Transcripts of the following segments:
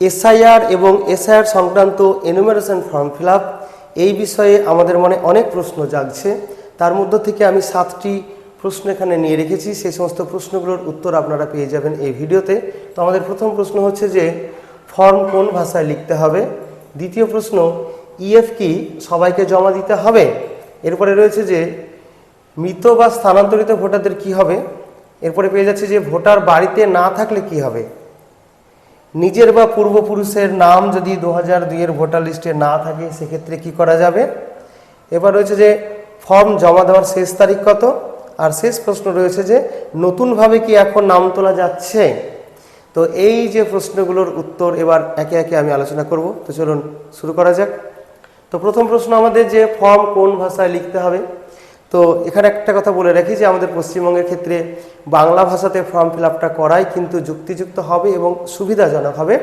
SIR এবং SIR সংক্রান্ত enumeration form fill এই বিষয়ে আমাদের মনে অনেক প্রশ্ন জাগছে। তার মধ্য থেকে আমি সাতটি প্রশ্ন এখানে নিয়ে রেখেছি। সেই সমস্ত প্রশ্নগুলোর উত্তর আপনারা পেয়ে যাবেন এই ভিডিওতে। তো আমাদের প্রথম প্রশ্ন হচ্ছে যে ফর্ম কোন ভাষায় লিখতে হবে? দ্বিতীয় প্রশ্ন ইএফ কি সবাইকে জমা দিতে হবে? এরপরে রয়েছে যে, মৃত বা স্থানান্তরিত ভোটারদের কি হবে? এরপরে পেয়ে যাচ্ছে যে, ভোটার বাড়িতে না থাকলে কি হবে? নিজের বা পূর্বপুরুষের নাম যদি দু হাজার দুইয়ের ভোটার লিস্টে না থাকে, সেক্ষেত্রে কি করা যাবে? এবার রয়েছে যে, ফর্ম জমা দেওয়ার শেষ তারিখ কত? আর শেষ প্রশ্ন রয়েছে যে, নতুনভাবে কি এখন নাম তোলা যাচ্ছে? তো এই যে প্রশ্নগুলোর উত্তর এবার একে একে আমি আলোচনা করব। তো চলুন শুরু করা যাক। তো প্রথম প্রশ্ন আমাদের যে, ফর্ম কোন ভাষায় লিখতে হবে? তো এখানে একটা কথা বলে রাখি যে আমাদের পশ্চিমবঙ্গের ক্ষেত্রে বাংলা ভাষাতে ফর্ম ফিল আপটা করাই কিন্তু যুক্তিযুক্ত হবে এবং সুবিধাজনক হবে।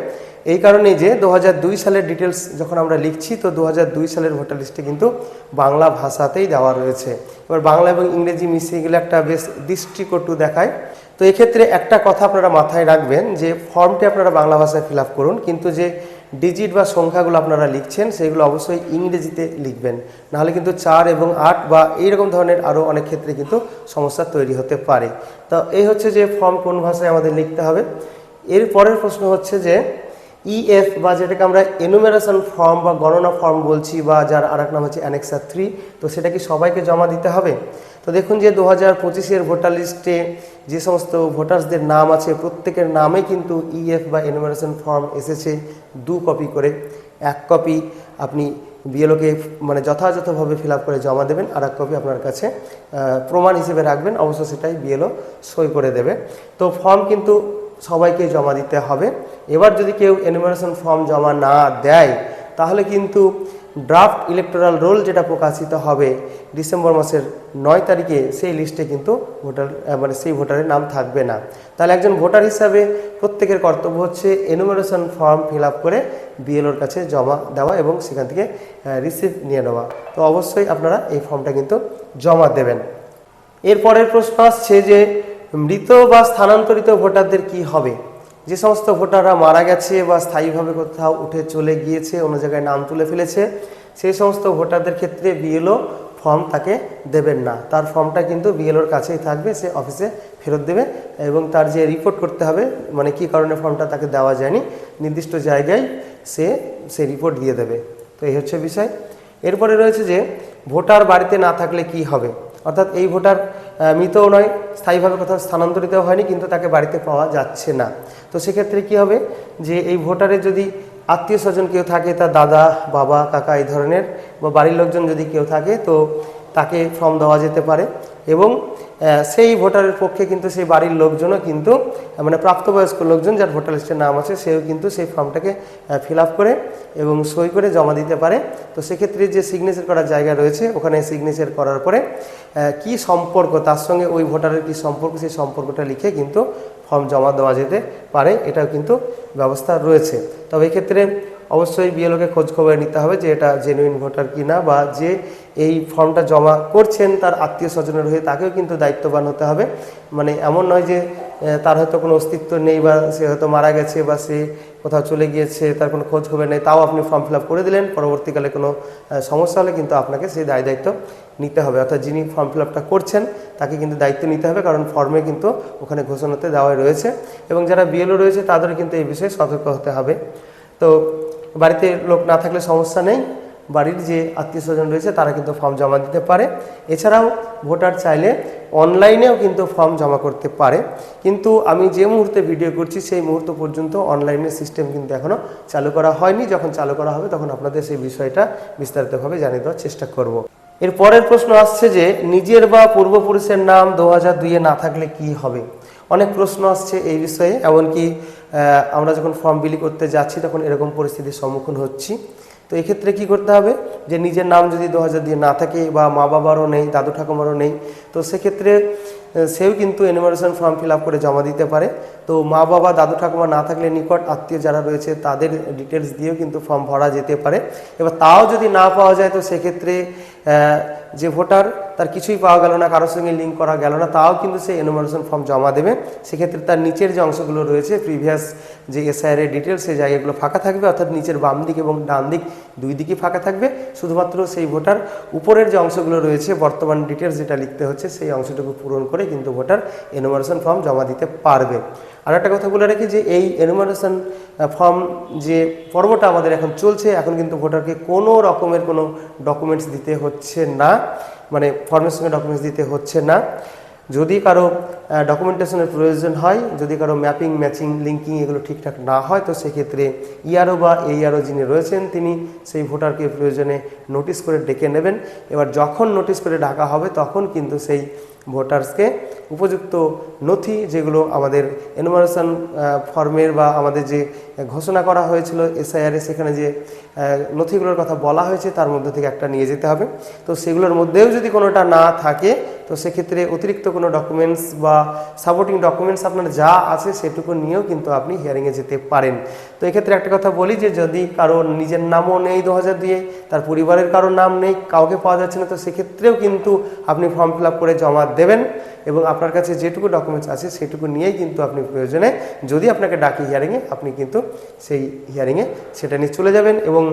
এই কারণেই যে দু হাজার দুই সালের ডিটেলস যখন আমরা লিখছি, তো দু হাজার দুই সালের ভোটার লিস্টে কিন্তু বাংলা ভাষাতেই দেওয়া রয়েছে। এবার বাংলা এবং ইংরেজি মিশিয়ে গেলে একটা বেশ দৃষ্টিকটু দেখায়। তো এক্ষেত্রে একটা কথা আপনারা মাথায় রাখবেন যে ফর্মটি আপনারা বাংলা ভাষায় ফিল করুন, কিন্তু যে ডিজিট বা সংখ্যাগুলো আপনারা লিখছেন, সেগুলো অবশ্যই ইংরেজিতে লিখবেন। নাহলে কিন্তু চার এবং আট বা এইরকম ধরনের আরও অনেক ক্ষেত্রে কিন্তু সমস্যা তৈরি হতে পারে। তো এই হচ্ছে যে ফর্ম কোন ভাষায় আমাদের লিখতে হবে। এর পরের প্রশ্ন হচ্ছে যে ইএফ বা যেটাকে আমরা এনুমেরেশন ফর্ম বা গণনা ফর্ম বলছি বা যার আরেক নাম হচ্ছে অ্যানেক্সা থ্রি তো সেটা কি সবাইকে জমা দিতে হবে? তো দেখুন যে দু হাজার পঁচিশের ভোটার লিস্টে যে সমস্ত ভোটার্সদের নাম আছে, প্রত্যেকের নামে কিন্তু ইএফ বা এনুমারেশন ফর্ম এসেছে, দু কপি করে। এক কপি আপনি বিএলওকে মানে যথাযথভাবে ফিল করে জমা দেবেন, আর এক কপি আপনার কাছে প্রমাণ হিসেবে রাখবেন, অবশ্য সেটাই বিএলও সই করে দেবে। তো ফর্ম কিন্তু সবাইকে জমা দিতে হবে। এবার যদি কেউ এনুমারেশন ফর্ম জমা না দেয়, তাহলে কিন্তু ড্রাফট ইলেকটোরাল রোল যেটা প্রকাশিত হবে ডিসেম্বর মাসের নয় তারিখে, সেই লিস্টে কিন্তু ভোটার মানে সেই ভোটারের নাম থাকবে না। তাহলে একজন ভোটার হিসাবে প্রত্যেকের কর্তব্য হচ্ছে এনুমারেশন ফর্ম ফিল করে বিএলওর কাছে জমা দেওয়া এবং সেখান থেকে রিসিভ নিয়ে নেওয়া। তো অবশ্যই আপনারা এই ফর্মটা কিন্তু জমা দেবেন। এরপরের প্রশ্ন আসছে যে মৃত বা স্থানান্তরিত ভোটারদের কি হবে? যে সমস্ত ভোটাররা মারা গেছে বা স্থায়ীভাবে কোথাও উঠে চলে গিয়েছে, অন্য জায়গায় নাম তুলে ফেলেছে, সেই সমস্ত ভোটারদের ক্ষেত্রে বিএলও ফর্ম তাকে দেবেন না। তার ফর্মটা কিন্তু বিএলওর কাছেই থাকবে, সে অফিসে ফেরত দেবে এবং তার যে রিপোর্ট করতে হবে মানে কি কারণে ফর্মটা তাকে দেওয়া যায়নি, নির্দিষ্ট জায়গায় সে সে রিপোর্ট দিয়ে দেবে। তো এই হচ্ছে বিষয়। এরপরে রয়েছে যে, ভোটার বাড়িতে না থাকলে কি হবে? অর্থাৎ এই ভোটার মৃতও নয়, স্থায়ীভাবে কোথাও স্থানান্তরিত হয়নি, কিন্তু তাকে বাড়িতে পাওয়া যাচ্ছে না। তো সেক্ষেত্রে কি হবে? যে এই ভোটারের যদি আত্মীয় স্বজন কেউ থাকে, তার দাদা, বাবা, কাকা এই ধরনের, বা বাড়ির লোকজন যদি কেউ থাকে, তো তাকে ফর্ম দেওয়া যেতে পারে। এবং সেই ভোটারের পক্ষে কিন্তু সেই বাড়ির লোকজনও কিন্তু মানে প্রাপ্তবয়স্ক লোকজন যার ভোটার লিস্টের নাম আছে, সেও কিন্তু সেই ফর্মটাকে ফিল আপ করে এবং সই করে জমা দিতে পারে। তো সেক্ষেত্রে যে সিগনেচার করার জায়গা রয়েছে, ওখানে সিগনেচার করার পরে কি সম্পর্ক, তার সঙ্গে ওই ভোটারের কি সম্পর্ক, সেই সম্পর্কটা লিখে কিন্তু ফর্ম জমা দেওয়া যেতে পারে। এটাও কিন্তু ব্যবস্থা রয়েছে। তবে এক্ষেত্রে অবশ্যই বিএলওকে খোঁজ খবর নিতে হবে যে এটা জেনুইন ভোটার কিনা বা যে এই ফর্মটা জমা করছেন তার আত্মীয় স্বজনের হয়ে তাকেও কিন্তু দায়িত্ববান হতে হবে। মানে এমন নয় যে তার হয়তো কোনো অস্তিত্ব নেই বা সে হয়তো মারা গেছে বা সে কোথাও চলে গিয়েছে, তার কোনো খোঁজ খবর নেই, তাও আপনি ফর্ম ফিল করে দিলেন, পরবর্তীকালে কোনো সমস্যা হলে কিন্তু আপনাকে সেই দায় দায়িত্ব নিতে হবে। অর্থাৎ যিনি ফর্ম ফিল আপটা করছেন, তাকে কিন্তু দায়িত্ব নিতে হবে কারণ ফর্মে কিন্তু ওখানে ঘোষণাতে দেওয়াই রয়েছে এবং যারা বিএলও রয়েছে তাদেরও কিন্তু এই বিষয়ে সতর্ক হতে হবে। তো বাড়িতে লোক না থাকলে সমস্যা নেই। বাড়ির যে আত্মীয় স্বজন রয়েছে, তারা কিন্তু ফর্ম জমা দিতে পারে। এছাড়াও ভোটার চাইলে অনলাইনেও কিন্তু ফর্ম জমা করতে পারে। কিন্তু আমি যে মুহূর্তে ভিডিও করছি, সেই মুহূর্ত পর্যন্ত অনলাইনের সিস্টেম কিন্তু এখনও চালু করা হয়নি। যখন চালু করা হবে, তখন আপনাদের সেই বিষয়টা বিস্তারিতভাবে জানিয়ে দেওয়ার চেষ্টা করব। এর পরের প্রশ্ন আসছে যে, নিজের বা পূর্বপুরুষের নাম দু হাজার দুইয়ে না থাকলে কি হবে? অনেক প্রশ্ন আসছে এই বিষয়ে, এমনকি আমরা যখন ফর্ম বিলি করতে যাচ্ছি, তখন এরকম পরিস্থিতির সম্মুখীন হচ্ছি। তো এক্ষেত্রে কি করতে হবে? যে নিজের নাম যদি দু হাজার দিয়ে না থাকে বা মা বাবারও নেই, দাদু ঠাকুমারও নেই, তো সেক্ষেত্রে সেও কিন্তু এনিমারেশন ফর্ম ফিল আপ করে জমা দিতে পারে। তো মা বাবা, দাদু ঠাকুমা না থাকলে নিকট আত্মীয় যারা রয়েছে, তাদের ডিটেলস দিয়েও কিন্তু ফর্ম ভরা যেতে পারে। এবার তাও যদি না পাওয়া যায়, তো সেক্ষেত্রে যে ভোটার, তার কিছুই পাওয়া গেল না, কারোর সঙ্গে লিঙ্ক করা গেল না, তাও কিন্তু সে এনুমারেশন ফর্ম জমা দেবে। সেক্ষেত্রে তার নিচের যে অংশগুলো রয়েছে প্রিভিয়াস যে এসআইআর এর ডিটেলস সেই জায়গাগুলো ফাঁকা থাকবে, অর্থাৎ নিচের বাম দিক এবং ডান দিক দুই দিকই ফাঁকা থাকবে। শুধুমাত্র সেই ভোটার উপরের যে অংশগুলো রয়েছে, বর্তমান ডিটেলস যেটা লিখতে হচ্ছে, সেই অংশটুকু পূরণ করে কিন্তু ভোটার এনুমারেশন ফর্ম জমা দিতে পারবে। আর একটা কথা বলে রাখি যে এই এনুমারেশন ফর্ম যে পর্বটা আমাদের এখন চলছে, এখন কিন্তু ভোটারকে কোনো রকমের কোনো ডকুমেন্টস দিতে হচ্ছে না মানে ফর্মের সঙ্গে ডকুমেন্টস দিতে হচ্ছে না। যদি কারও ডকুমেন্টেশনের প্রয়োজন হয়, যদি কারও ম্যাপিং ম্যাচিং লিঙ্কিং এগুলো ঠিকঠাক না হয়, তো সেক্ষেত্রে ইয়ারও বা এইআরও যিনি রয়েছেন, তিনি সেই ভোটারকে প্রয়োজনে নোটিশ করে ডেকে নেবেন। এবার যখন নোটিশ করে ডাকা হবে, তখন কিন্তু সেই ভোটার্সকে উপযুক্ত নথি যেগুলো আমাদের এনুমারেশন ফর্মের বা আমাদের যে ঘোষণা করা হয়েছিল এসআইআরে সেখানে যে নথিগুলোর কথা বলা হয়েছে তার মধ্যে থেকে একটা নিয়ে যেতে হবে। তো সেগুলোর মধ্যেও যদি কোনোটা না থাকে তো সেক্ষেত্রে অতিরিক্ত কোনো ডকুমেন্টস বা সাপোর্টিং ডকুমেন্টস আপনার যা আছে সেটুকু নিয়েও কিন্তু আপনি হিয়ারিংয়ে যেতে পারেন। তো এক্ষেত্রে একটা কথা বলি যে যদি কারও নিজের নামও নেই দু হাজার দিয়ে তার পরিবারের কারও নাম নেই, কাউকে পাওয়া যাচ্ছে না, তো সেক্ষেত্রেও কিন্তু আপনি ফর্ম ফিল করে জমা দেবেন এবং আপনার কাছে যেটুকু ডকুমেন্টস আছে সেটুকু নিয়েই কিন্তু আপনি প্রয়োজনে যদি আপনাকে ডাকি হিয়ারিংয়ে আপনি কিন্তু সেই হিয়ারিংয়ে সেটা নিয়ে চলে যাবেন এবং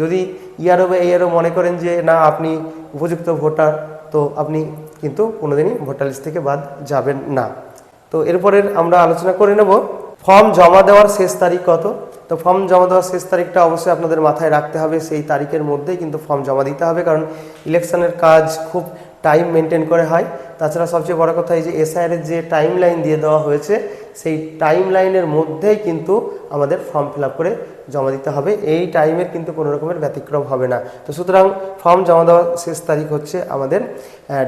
যদি ইয়ারও বা ইয়ারও মনে করেন যে না, আপনি উপযুক্ত ভোটার, তো আপনি কিন্তু কোনোদিনই ভোটার লিস্ট থেকে বাদ যাবেন না। তো এরপরের আমরা আলোচনা করে নেব, ফর্ম জমা দেওয়ার শেষ তারিখ কত? তো ফর্ম জমা দেওয়ার শেষ তারিখটা অবশ্যই আপনাদের মাথায় রাখতে হবে, সেই তারিখের মধ্যেই কিন্তু ফর্ম জমা দিতে হবে, কারণ ইলেকশনের কাজ খুব টাইম মেনটেন করে হয়। তাছাড়া সবচেয়ে বড় কথা এই যে এসআইআর এর যে টাইম লাইন দিয়ে দেওয়া হয়েছে, সেই টাইম লাইনের মধ্যেই কিন্তু আমাদের ফর্ম ফিল করে জমা দিতে হবে। এই টাইমের কিন্তু কোনো রকমের ব্যতিক্রম হবে না। তো সুতরাং ফর্ম জমা দেওয়ার শেষ তারিখ হচ্ছে আমাদের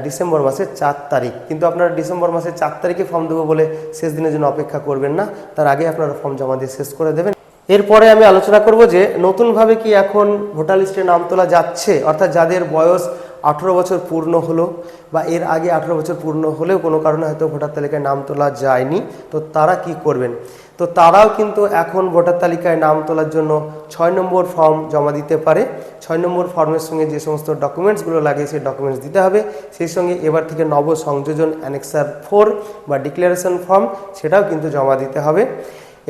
ডিসেম্বর মাসের চার তারিখ। কিন্তু আপনারা ডিসেম্বর মাসের চার তারিখে ফর্ম দেবো বলে শেষ দিনের জন্য অপেক্ষা করবেন না। তার আগে আপনারা ফর্ম জমা দিয়ে শেষ করে দেবেন। এরপরে আমি আলোচনা করব যে নতুনভাবে কি এখন ভোটার লিস্টে নাম তোলা যাচ্ছে, অর্থাৎ যাদের বয়স আঠেরো বছর পূর্ণ হলো বা এর আগে আঠেরো বছর পূর্ণ হলেও কোনো কারণে হয়তো ভোটার তালিকায় নাম তোলা যায়নি, তো তারা কি করবেন? তো তারাও কিন্তু এখন ভোটার তালিকায় নাম তোলার জন্য ছয় নম্বর ফর্ম জমা দিতে পারে। ছয় নম্বর ফর্মের সঙ্গে যে সমস্ত ডকুমেন্টসগুলো লাগে সেই ডকুমেন্টস দিতে হবে। সেই সঙ্গে এবার থেকে নব সংযোজন অ্যানেক্সার ফোর বা ডিক্লারেশন ফর্ম, সেটাও কিন্তু জমা দিতে হবে।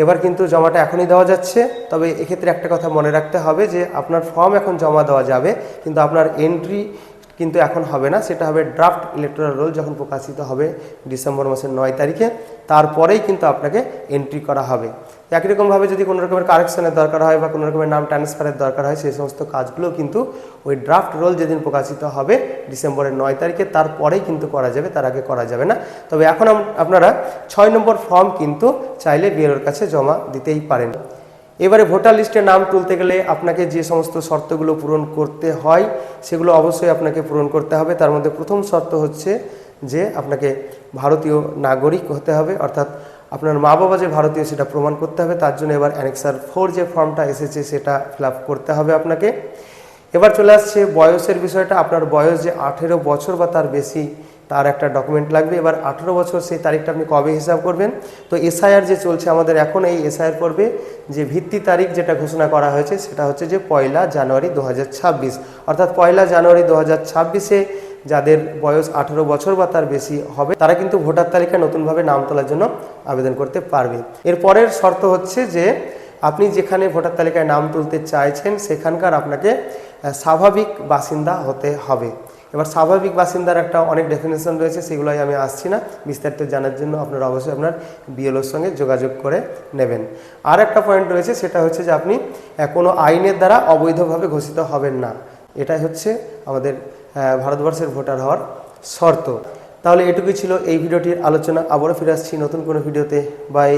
এবার কিন্তু জমাটা এখনই দেওয়া যাচ্ছে। তবে এক্ষেত্রে একটা কথা মনে রাখতে হবে যে, আপনার ফর্ম এখন জমা দেওয়া যাবে, কিন্তু আপনার এন্ট্রি কিন্তু এখন হবে না। সেটা হবে ড্রাফট ইলেকট্রাল রোল যখন প্রকাশিত হবে ডিসেম্বর মাসের নয় তারিখে। তারপরেই কিন্তু আপনাকে এন্ট্রি করা হবে। একই রকমভাবে যদি কোনো রকমের কারেকশনের দরকার হয় বা কোনো রকমের নাম ট্রান্সফারের দরকার হয়, সেই সমস্ত কাজগুলো কিন্তু ওই ড্রাফট রোল যেদিন প্রকাশিত হবে ডিসেম্বরের নয় তারিখে, তারপরেই কিন্তু করা যাবে, তার আগে করা যাবে না। তবে এখন আপনারা ছয় নম্বর ফর্ম কিন্তু চাইলে বিএলওর কাছে জমা দিতেই পারেন। এবারে ভোটার লিস্টে নাম তুলতে গেলে আপনাকে যে সমস্ত শর্তগুলো পূরণ করতে হয়, সেগুলো অবশ্যই আপনাকে পূরণ করতে হবে। তার মধ্যে প্রথম শর্ত হচ্ছে যে আপনাকে ভারতীয় নাগরিক হতে হবে, অর্থাৎ আপনার মা বাবা যে ভারতীয় সেটা প্রমাণ করতে হবে, তার জন্য এবার অ্যানেক্সার ফোর যে ফর্মটা এসেছে সেটা ফিল করতে হবে আপনাকে। এবার চলে আসছে বয়সের বিষয়টা, আপনার বয়স যে আঠেরো বছর বা তার বেশি, তার একটা ডকুমেন্ট লাগবে। এবার আঠেরো বছর সেই তারিখটা আপনি কবে হিসাব করবেন? তো এসআইআর যে চলছে আমাদের এখন এই এসআইআর পর্বে, যে ভিত্তি তারিখ যেটা ঘোষণা করা হয়েছে, সেটা হচ্ছে যে পয়লা জানুয়ারি দু হাজার ছাব্বিশ। অর্থাৎ পয়লা জানুয়ারি দু হাজার ছাব্বিশে যাদের বয়স আঠারো বছর বা তার বেশি হবে, তারা কিন্তু ভোটার তালিকায় নতুনভাবে নাম তোলার জন্য আবেদন করতে পারবে। এর পরের শর্ত হচ্ছে যে, আপনি যেখানে ভোটার তালিকায় নাম তুলতে চাইছেন, সেখানকার আপনাকে স্বাভাবিক বাসিন্দা হতে হবে। এবার স্বাভাবিক বাসিন্দার একটা অনেক ডেফিনেশন রয়েছে, সেগুলোই আমি আসছি না। বিস্তারিত জানার জন্য আপনারা অবশ্যই আপনার বিএলওর সঙ্গে যোগাযোগ করে নেবেন। আর একটা পয়েন্ট রয়েছে, সেটা হচ্ছে যে আপনি কোনো আইনের দ্বারা অবৈধভাবে ঘোষিত হবেন না। এটাই হচ্ছে আমাদের ভারতবর্ষের ভোটার হওয়ার শর্ত। তাহলে এটুকুই ছিল এই ভিডিওটির আলোচনা। আবারও ফিরে আসছি নতুন কোনো ভিডিওতে। বাই